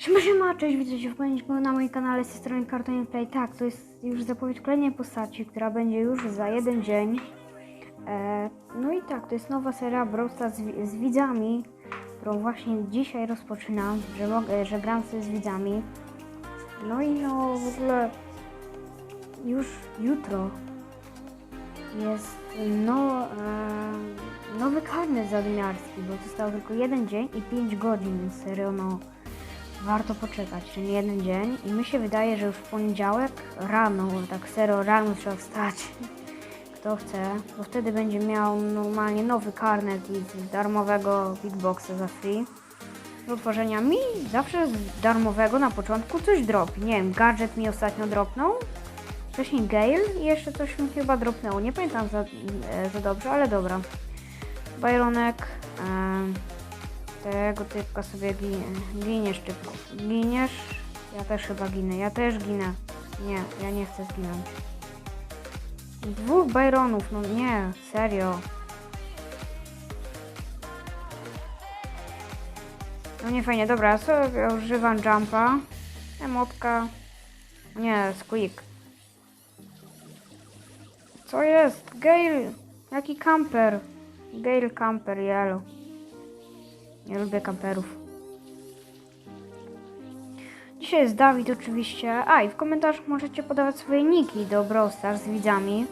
Siema, siema, cześć, witajcie w kolejnym na moim kanale z strony Cartoon Play. Tak, to jest już zapowiedź kolejnej postaci, która będzie już za jeden dzień. E, no i tak, to jest nowa seria Brawl Stars z, z widzami, którą właśnie dzisiaj rozpoczynam, że, mogę, że gram sobie z widzami. No i no w ogóle już jutro jest no, e, nowy karnet zadymiarski, bo został tylko jeden dzień i 5 godzin, serio no warto poczekać ten jeden dzień i mi się wydaje, że już w poniedziałek rano, tak serio rano trzeba wstać, kto chce, bo wtedy będzie miał normalnie nowy karnet i z darmowego Big Boxa za free do otworzenia. Mi zawsze z darmowego na początku coś dropi, nie wiem, gadżet mi ostatnio dropnął, wcześniej Gale i jeszcze coś mi chyba dropnęło, nie pamiętam za, e, za dobrze, ale dobra. Byronek, em, tego typka sobie ginie, giniesz typku. Giniesz? Ja też chyba ginę. Ja też ginę. Nie, ja nie chcę zginąć. Dwóch Byronów, no nie, serio. No nie fajnie, dobra, sobie używam jumpa. Emotka. Nie, squeak. Co jest? Gale! Jaki camper? Gale camper yellow. Nie lubię kamperów. Dzisiaj jest Dawid oczywiście. A i w komentarzach możecie podawać swoje niki do Brawl Stars z widzami.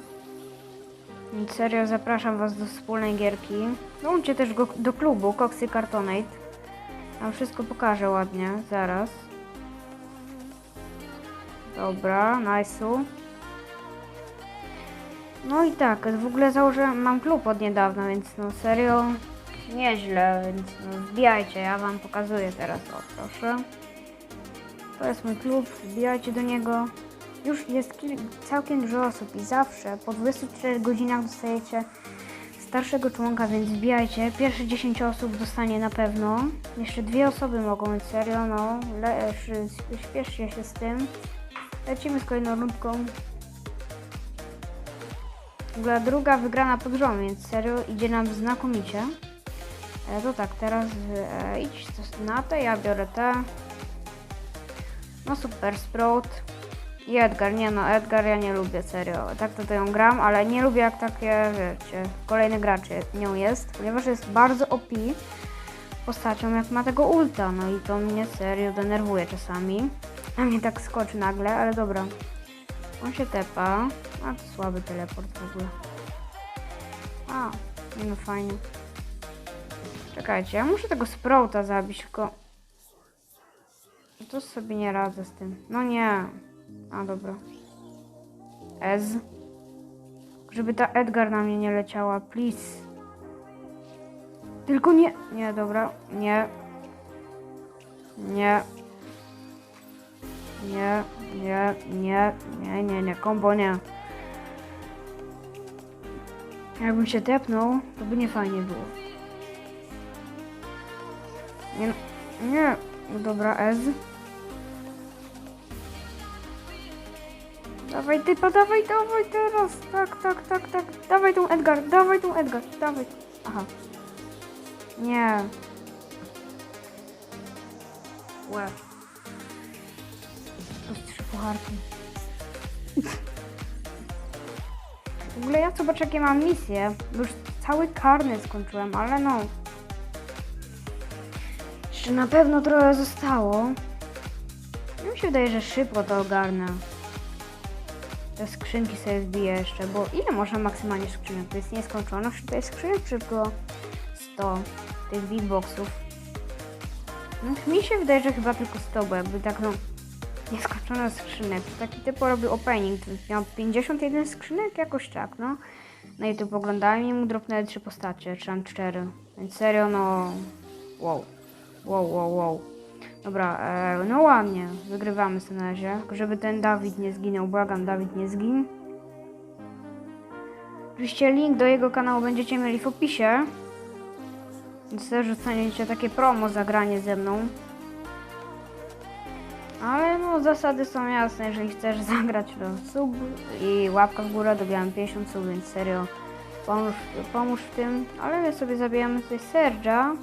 Więc serio zapraszam was do wspólnej gierki. Dołączcie też go, do klubu Coxy Cartonate. Tam wszystko pokażę ładnie, zaraz. Dobra, nice'u. No i tak, w ogóle założyłem, mam klub od niedawna, więc no serio nieźle, więc no wbijajcie, ja wam pokazuję teraz, o proszę. To jest mój klub, wbijajcie do niego. Już jest całkiem dużo osób i zawsze po 24 godzinach dostajecie starszego członka, więc wbijajcie. Pierwsze 10 osób dostanie na pewno. Jeszcze dwie osoby mogą, więc serio, no, le- śpieszcie się z tym. Lecimy z kolejną rundką. W ogóle druga wygrana pod rząd, więc serio idzie nam znakomicie. E, to tak, teraz e, idź na te, ja biorę te. No super, Sprout. I Edgar, nie no, Edgar ja nie lubię, serio. Tak to, ją gram, ale nie lubię jak takie, wiecie, kolejny gracz nią jest, ponieważ jest bardzo OP postacią, jak ma tego ulta, no i to mnie serio denerwuje czasami. A mnie tak skoczy nagle, ale dobra. On się tepa. A to słaby teleport w ogóle. A, no fajnie. Czekajcie, ja muszę tego Sprouta zabić, tylko... To sobie nie radzę z tym. No nie. A, dobra. Ez. Żeby ta Edgar na mnie nie leciała, please. Tylko nie... Nie, dobra. Nie. Nie. Nie, nie, nie, nie, nie, nie, kombo nie. Jakbym się tepnął, to by nie fajnie było. Nie, nie, dobra, Ez. Dawaj typa, dawaj, dawaj teraz. Tak, tak, tak, tak. Dawaj tą Edgar, dawaj tą Edgar, dawaj. Aha. Nie. Łe. Plus trzy pucharki. W ogóle ja zobaczę jakie mam misje. bo Już cały karny skończyłem, ale no. Jeszcze na pewno trochę zostało. Mi się wydaje, że szybko to ogarnę. Te skrzynki sobie wbiję jeszcze, bo ile można maksymalnie skrzynek? To jest nieskończone. To jest skrzynek czy tylko 100 tych big boxów? No, mi się wydaje, że chyba tylko 100, bo jakby tak no nieskończone skrzynek. Taki typ robił opening. Miał 51 skrzynek, jakoś tak, no. Na YouTube oglądałem i mu dropnęły trzy postacie, czy tam cztery. Więc serio, no... Wow. Wow, wow, wow. Dobra, e, no ładnie. Wygrywamy sobie na razie. Żeby ten Dawid nie zginął. Błagam, Dawid nie zgin. Oczywiście link do jego kanału będziecie mieli w opisie. Więc też dostaniecie takie promo za granie ze mną. Ale no zasady są jasne, jeżeli chcesz zagrać to sub i łapka w górę, dobijam 50 sub, więc serio pomóż, pomóż w tym. Ale my sobie zabijamy tutaj Serge'a,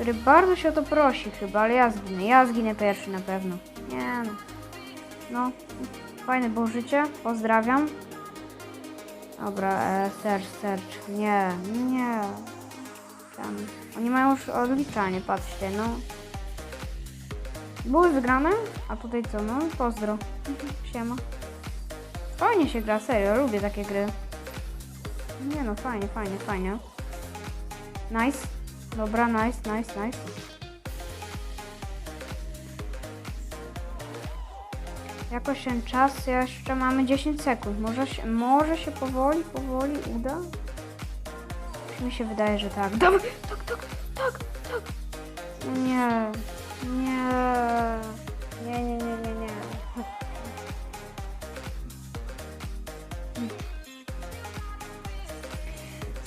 który bardzo się o to prosi chyba, ale ja zginę. Ja zginę pierwszy na pewno. Nie no. No, fajne było życie. Pozdrawiam. Dobra, e, search, search. Nie, nie. Tam. Oni mają już odliczanie, patrzcie, no. Były wygrane, a tutaj co, no pozdro. Siema. Fajnie się gra, serio, lubię takie gry. Nie no, fajnie, fajnie, fajnie. Nice. Dobra, nice, nice, nice. Jakoś ten czas, jeszcze mamy 10 sekund. Może się, może się powoli, powoli uda? Mi się wydaje, że tak. Dawaj, tak, tak, tak, tak. Nie, nie, nie, nie, nie,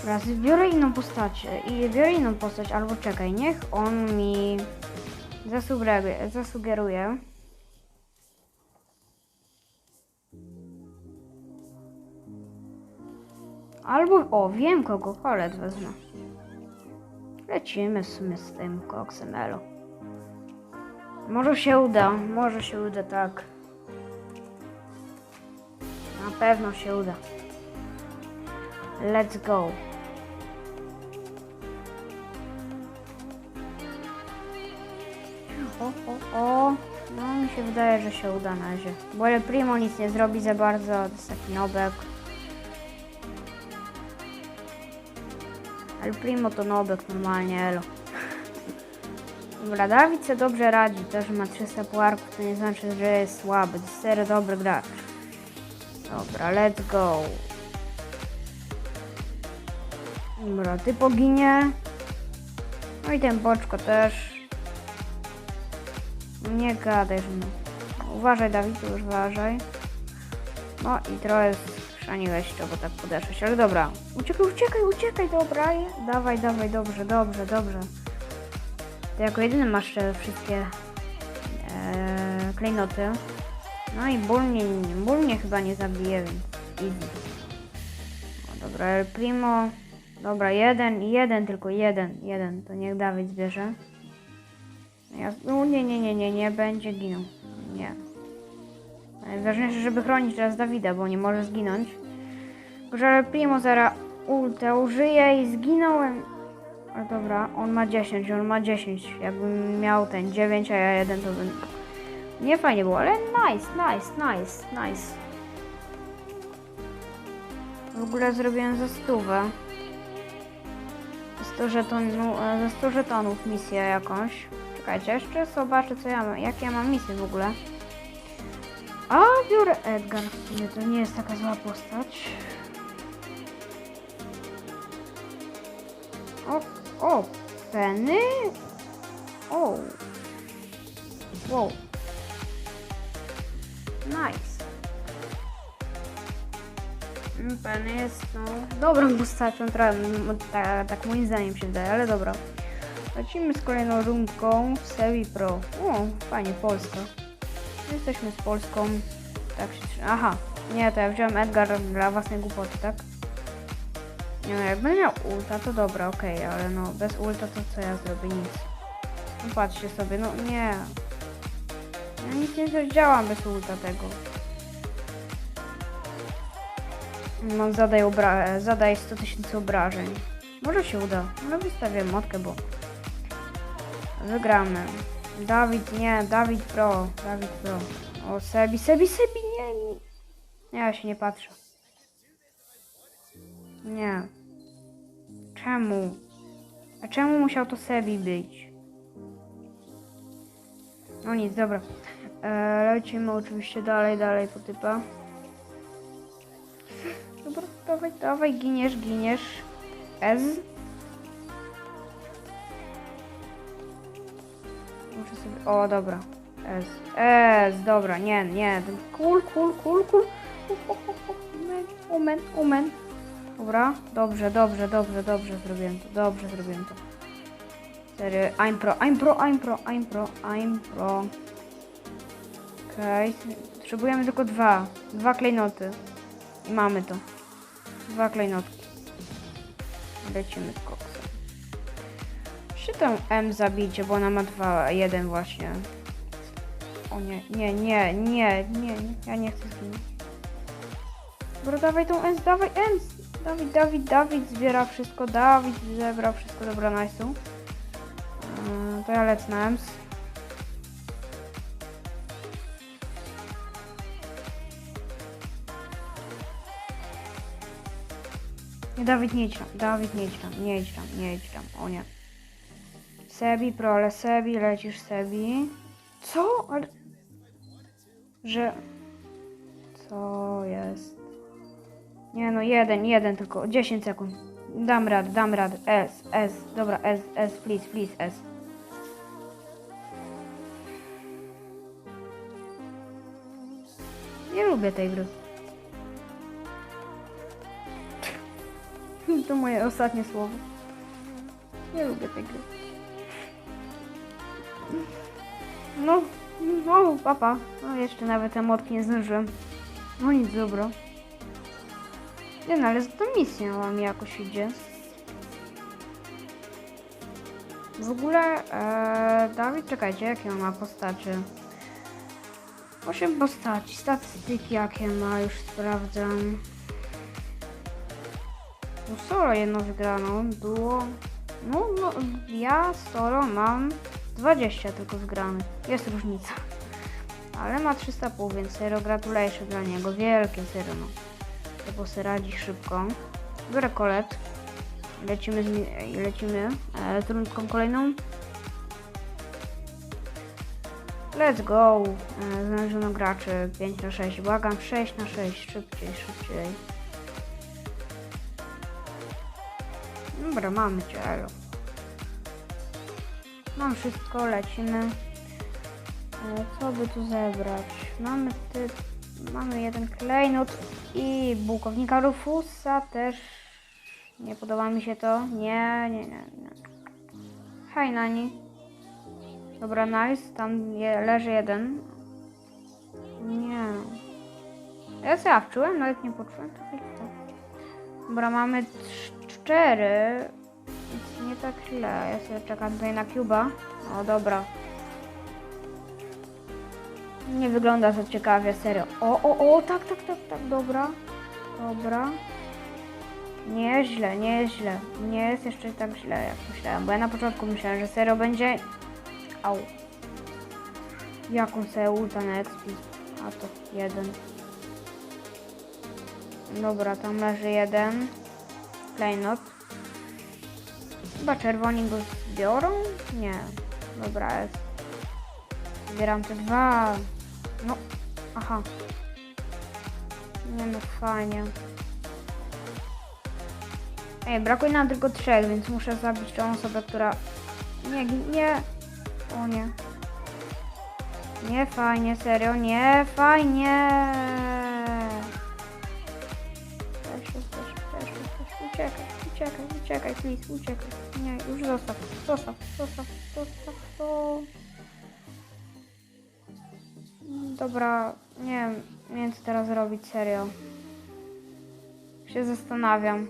nie, nie. Raz biorę inną postać i biorę inną postać, albo czekaj, niech on mi zasugeruje, zasugeruje. Albo, o, wiem kogo, kolet wezmę. Lecimy w z tym koksem Elo. Może się uda, może się uda, tak. Na pewno się uda. Let's go. O. No mi się wydaje, że się uda na razie. Bo El Primo nic nie zrobi za bardzo, to jest taki nobek. El Primo to nobek normalnie, elo. Dobra, Dawid sobie dobrze radzi. To, że ma 300 puarków, to nie znaczy, że jest słaby. To jest serio dobry gracz. Dobra, let's go. Dobra, ty poginie. No i ten boczko też. Nie gadaj, że no. Uważaj, Dawid, uważaj. No i trochę schrzaniłeś, czego tak podeszłeś, ale dobra. Uciekaj, uciekaj, uciekaj, dobra. Dawaj, dawaj, dobrze, dobrze, dobrze. Ty jako jedyny masz te wszystkie e, klejnoty. No i ból mnie, ból mnie chyba nie zabije, więc easy. No dobra, El Primo. Dobra, jeden, jeden, tylko jeden, jeden. To niech Dawid zbierze. Ja, no nie, nie, nie, nie, nie będzie ginął. Nie. Najważniejsze, żeby chronić teraz Dawida, bo nie może zginąć. Że Primo zaraz ultę użyje i zginąłem. Ale dobra, on ma 10, on ma 10. Jakbym miał ten 9, a ja jeden, to bym... Nie fajnie było, ale nice, nice, nice, nice. W ogóle zrobiłem za stówę. Za 100 żetonów, za 100 żetonów misję jakąś. Czekajcie, jeszcze zobaczę co ja mam, jakie ja mam misje w ogóle. A, biorę Edgar. Nie, to nie jest taka zła postać. O, o, Penny? O. Wow. Nice. Mm, Penny jest, no, dobrą postacią, trochę, mm, tak, tak moim zdaniem się wydaje, ale dobra. Lecimy z kolejną rundką w Sevi Pro. O, fajnie, Polska. Jesteśmy z Polską. Tak się. Aha, nie, to ja wziąłem Edgar dla własnej głupoty, tak? Nie no, jak będę miał ulta, to dobra, okej, ale no, bez ulta to co ja zrobię? Nic. No patrzcie sobie, no nie. Ja nic nie działam bez ulta tego. No, zadaj, zadaj 100 tysięcy obrażeń. Może się uda, ale wystawię motkę, bo wygramy. Dawid, nie, Dawid Pro, Dawid Pro. O, Sebi, Sebi, Sebi, nie, nie. Ja się nie patrzę. Nie. Czemu? A czemu musiał to Sebi być? No nic, dobra. E, lecimy oczywiście dalej, dalej po typa. Dobra, dawaj, dawaj, giniesz, giniesz. Ez. Muszę sobie... O, dobra. Ez. Ez, dobra, nie, nie. Cool, cool, cool, cool. Umen, umen. Dobra, dobrze, dobrze, dobrze, dobrze zrobiłem to, dobrze zrobiłem to. Serio, I'm pro, I'm pro, I'm pro, I'm pro, I'm pro. Okej, okay. potrzebujemy tylko dwa, dwa klejnoty. I mamy to. Dwa klejnotki. Lecimy z koksem. Tę M zabijcie, bo ona ma 2, 1 właśnie. O nie, nie, nie, nie, nie, ja nie chcę zginąć. Dobra, dawaj tą M, dawaj M! Dawid, Dawid, Dawid zbiera wszystko, Dawid zebrał wszystko, dobra, nice. Yy, to ja lecę na EMS. Nie, Dawid, nie idź tam, Dawid, nie idź tam, nie idź tam, nie idź tam, o nie. Sebi, prole, Sebi, lecisz Sebi. Co? Ale... Że... Co jest? Nie no, jeden, jeden tylko, 10 sekund. Dam radę, dam radę. S, S, dobra, S, S, please, please, S. Nie lubię tej gry. To moje ostatnie słowo. Nie lubię tej gry. No, no, papa. No jeszcze nawet emotki nie zdążyłem. No nic, dobra. Nie no, ale za tą misję mam jakoś idzie. W ogóle, e, Dawid, czekajcie, jakie on ma postacie? 8 postaci, statystyki jakie ma, już sprawdzam. No solo jedno wygraną, duo. No, no, ja solo mam 20 tylko wygranych. Jest różnica. Ale ma 300 pół, więc serio gratulacje dla niego. Wielkie serio, no. Bo se radzi szybko. Biorę kolet. Lecimy z, lecimy e, z rundką kolejną. Let's go! E, znaleziono graczy 5 na 6. Błagam 6 na 6. Szybciej, szybciej. Dobra, mamy cię, elo. Mam wszystko, lecimy. E, Co by tu zebrać? Mamy ty... Mamy jeden klejnot i bułkownika Rufusa też. Nie podoba mi się to. Nie, nie, nie. nie. Hej, Nani. Dobra, nice. Tam je, leży jeden. Nie. Ja sobie wczułem, nawet nie poczułem. Chwilkę. Dobra, mamy cztery. Tak źle. Ja sobie czekam tutaj na Cuba. O, dobra. Nie wygląda za ciekawie, serio. O, o, o, tak, tak, tak, tak, dobra. Dobra. Nieźle, nieźle. Nie jest jeszcze tak źle, jak myślałem. Bo ja na początku myślałem, że serio będzie... Au. Jaką sobie ulta na expi? A to jeden. Dobra, tam leży jeden. Klejnot. Chyba czerwoni go zbiorą? Nie. Dobra, jest. Zbieram te dwa. No, aha. Nie no, fajnie. Ej, brakuje nam tylko trzech, więc muszę zabić tą osobę, która... Nie, nie. O nie. Nie fajnie, serio, nie fajnie. Też, też, też, też, uciekaj, uciekaj, uciekaj, please, uciekaj. Nie, już zostaw, zostaw, zostaw, zostaw to. Dobra, nie wiem, nie wiem co teraz robić, serio. Się zastanawiam.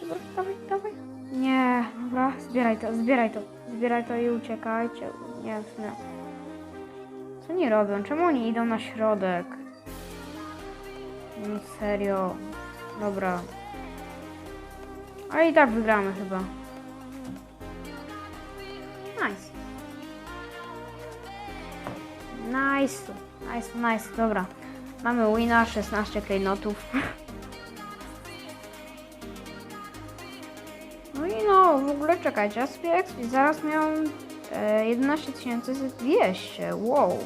Dobra, dawaj, dawaj. Nie, dobra, zbieraj to, zbieraj to, zbieraj to i uciekajcie. Nie, nie. Co oni robią? Czemu oni idą na środek? No serio. Dobra. Ale i tak wygramy chyba. Nice. Nice. Nice, nice, dobra. Mamy wina, 16 klejnotów. No i no, w ogóle czekajcie, ja sobie zaraz miałem e, 11 200, wow.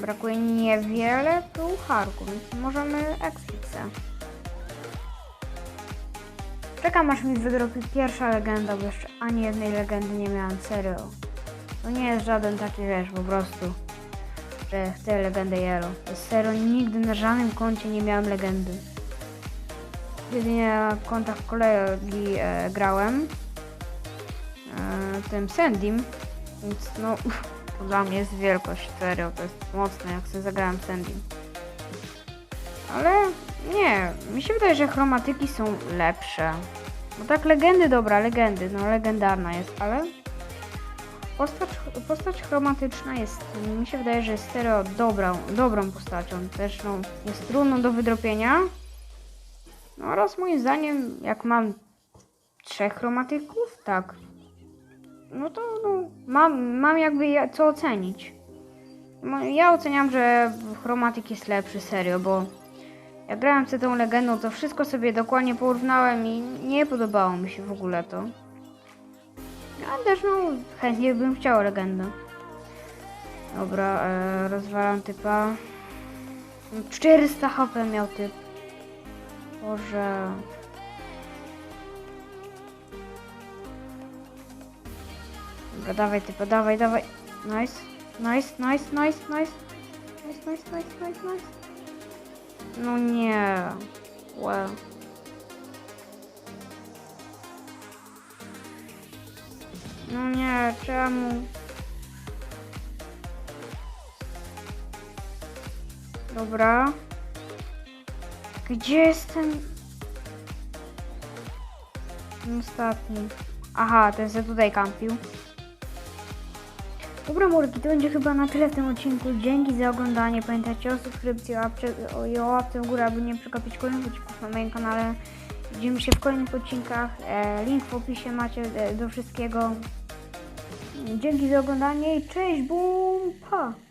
Brakuje niewiele pucharku, więc możemy expić se. Czekam aż mi wydropi pierwsza legenda, bo jeszcze ani jednej legendy nie miałem, serio. To nie jest żaden taki, wiesz, po prostu, że chcę legendę Yellow. Serio, nigdy na żadnym koncie nie miałem legendy. Jedynie na kontach kolegi e, grałem. E, tym Sandym. Więc no, to dla mnie jest wielkość, serio, to jest mocne, jak sobie zagrałem Sandym. Ale nie, mi się wydaje, że chromatyki są lepsze. No tak, legendy, dobra, legendy, no legendarna jest, ale postać, postać chromatyczna jest, mi się wydaje, że jest stereo dobrą, dobrą postacią, też no, jest trudną do wydropienia. No oraz moim zdaniem, jak mam trzech chromatyków, tak, no to no, mam, mam jakby ja- co ocenić. No, Ja oceniam, że chromatyk jest lepszy, serio, bo jak grałem z tą legendą, to wszystko sobie dokładnie porównałem i nie podobało mi się w ogóle to. Ale też no, chętnie bym chciał legendę. Dobra, e, rozwalam typa. 400 HP miał typ. Boże. Dobra, dawaj typa, dawaj, dawaj. Nice, nice, nice, nice, nice. Nice, nice, nice, nice, nice. No nie. Łe. No nie, czemu? Dobra. Gdzie jestem? Ostatni. Aha, ten se tutaj kampił. Dobra Murki, to będzie chyba na tyle w tym odcinku. Dzięki za oglądanie. Pamiętajcie o subskrypcji o i o łapce w górę, aby nie przegapić kolejnych odcinków na moim kanale. Widzimy się w kolejnych odcinkach. E, link w opisie macie e, do wszystkiego. Dzięki za oglądanie i cześć, bum, pa!